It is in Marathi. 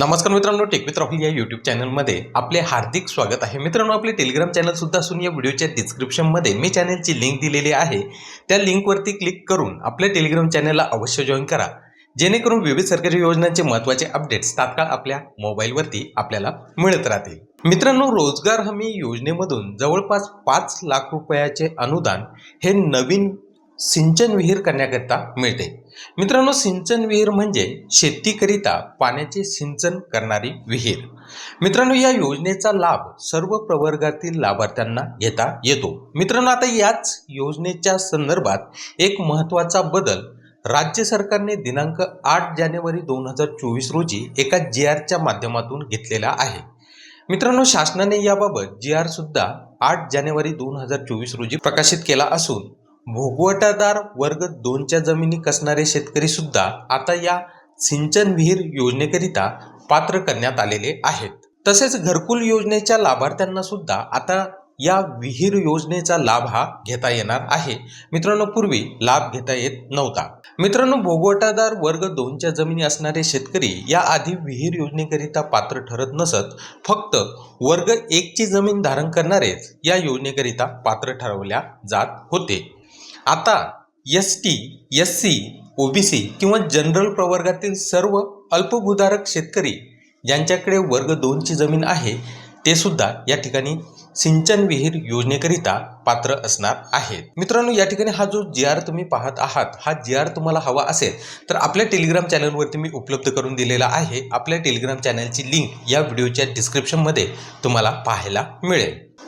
नमस्कार मित्रांनो टेकवित राहुल या यूट्यूब चॅनलमध्ये आपले हार्दिक स्वागत आहे. मित्रांनो आपले टेलिग्राम चॅनल सुद्धा असून या व्हिडिओच्या डिस्क्रिप्शनमध्ये मी चॅनलची लिंक दिलेली आहे. त्या लिंकवरती क्लिक करून आपल्या टेलिग्राम चॅनलला अवश्य जॉईन करा. जेणेकरून विविध सरकारी योजनांचे महत्त्वाचे अपडेट्स तात्काळ आपल्या मोबाईलवरती आपल्याला मिळत राहतील. मित्रांनो रोजगार हमी योजनेमधून जवळपास पाच लाख रुपयाचे अनुदान हे नवीन सिंचन विहीर करण्याकरिता मिळते. मित्रांनो सिंचन विहीर म्हणजे शेतीकरिता पाण्याचे सिंचन करणारी विहीर. मित्रांनो या योजनेचा लाभ सर्व प्रवर्गातील लाभार्थ्यांना घेता येतो. मित्रांनो आता याच योजनेच्या संदर्भात एक महत्त्वाचा बदल राज्य सरकारने दिनांक आठ जानेवारी दोन हजार चोवीस रोजी एका जी आरच्या माध्यमातून घेतलेला आहे. मित्रांनो शासनाने याबाबत जी आर सुद्धा आठ जानेवारी दोन हजार चोवीस रोजी प्रकाशित केला असून भोगवटादार वर्ग दोनच्या जमिनी कसणारे शेतकरी सुद्धा आता या सिंचन विहीर योजनेकरिता पात्र करण्यात आलेले आहेत. तसेच घरकुल योजनेच्या लाभार्थ्यांना सुद्धा आता या विहीर योजनेचा लाभ हा घेता येणार आहे. मित्रांनो पूर्वी लाभ घेता येत नव्हता. मित्रांनो भोगवटादार वर्ग दोनच्या जमिनी असणारे शेतकरी या आधी विहीर योजनेकरिता पात्र ठरत नसत फक्त वर्ग एकची जमीन धारण करणारेच या योजनेकरिता पात्र ठरवल्या जात होते. आता S T S C OBC किंवा जनरल प्रवर्गातील सर्व अल्पभूधारक शेतकरी ज्यांच्याकडे वर्ग दोनची जमीन आहे ते सुद्धा या ठिकाणी सिंचन विहीर योजनेकरिता पात्र असणार आहेत. मित्रांनो या ठिकाणी हा जो जी आर तुम्ही पाहत आहात हा जी आर तुम्हाला हवा असेल तर आपल्या टेलिग्राम चॅनलवरती मी उपलब्ध करून दिलेला आहे. आपल्या टेलिग्राम चॅनलची लिंक या व्हिडिओच्या डिस्क्रिप्शनमध्ये तुम्हाला पाहायला मिळेल.